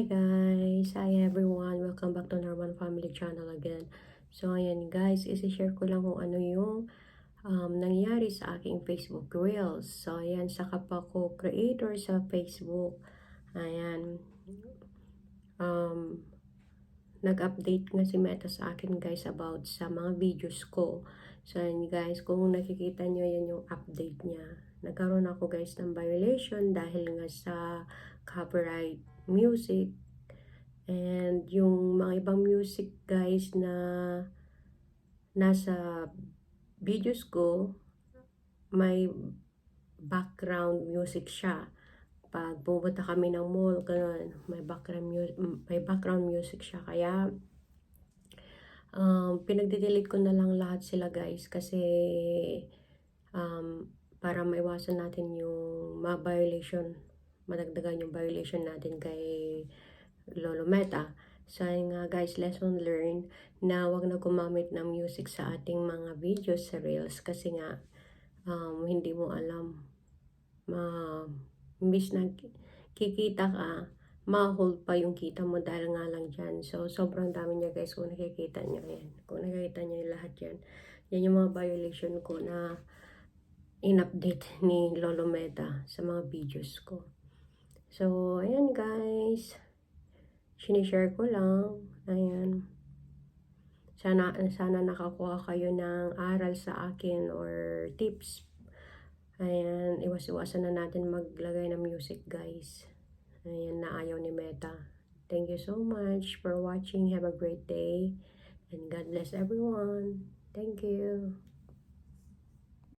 guys, hi everyone. Welcome back to Norman Family Channel again. So ayan guys, isi-share ko lang kung ano yung um, nangyari sa aking Facebook Reels. So ayan, saka pa ko creator sa Facebook. Ayan. Um, nag-update nga si Meta sa akin guys about sa mga videos ko. So ayan guys, kung nakikita nyo yan yung update niya. Nagkaroon ako guys ng violation dahil nga sa copyright music and yung mga ibang music guys na nasa videos ko may background music siya. Pag pupunta kami ng mall ganun may background music may background music siya. Kaya um, pinagde-delete ko na lang lahat sila guys kasi um, para maiwasan natin yung ma-violation madagdagan yung violation natin kay Lolo Meta. So, nga guys, lesson learned na wag na gumamit ng music sa ating mga videos sa Reels kasi nga um, hindi mo alam ma imbis na kikita ka ma-hold pa yung kita mo dahil nga lang dyan. So, sobrang dami niya guys kung nakikita niyo. Ayan. Kung nakikita niyo lahat yan. Yan yung mga violation ko na in-update ni Lolo Meta sa mga videos ko. So, ayan guys. Sinishare ko lang. Ayan. Sana, sana nakakuha kayo ng aral sa akin or tips. Ayan. Iwas-iwasan na natin maglagay ng music guys. Ayan, na ayaw ni Meta. Thank you so much for watching. Have a great day. And God bless everyone. Thank you.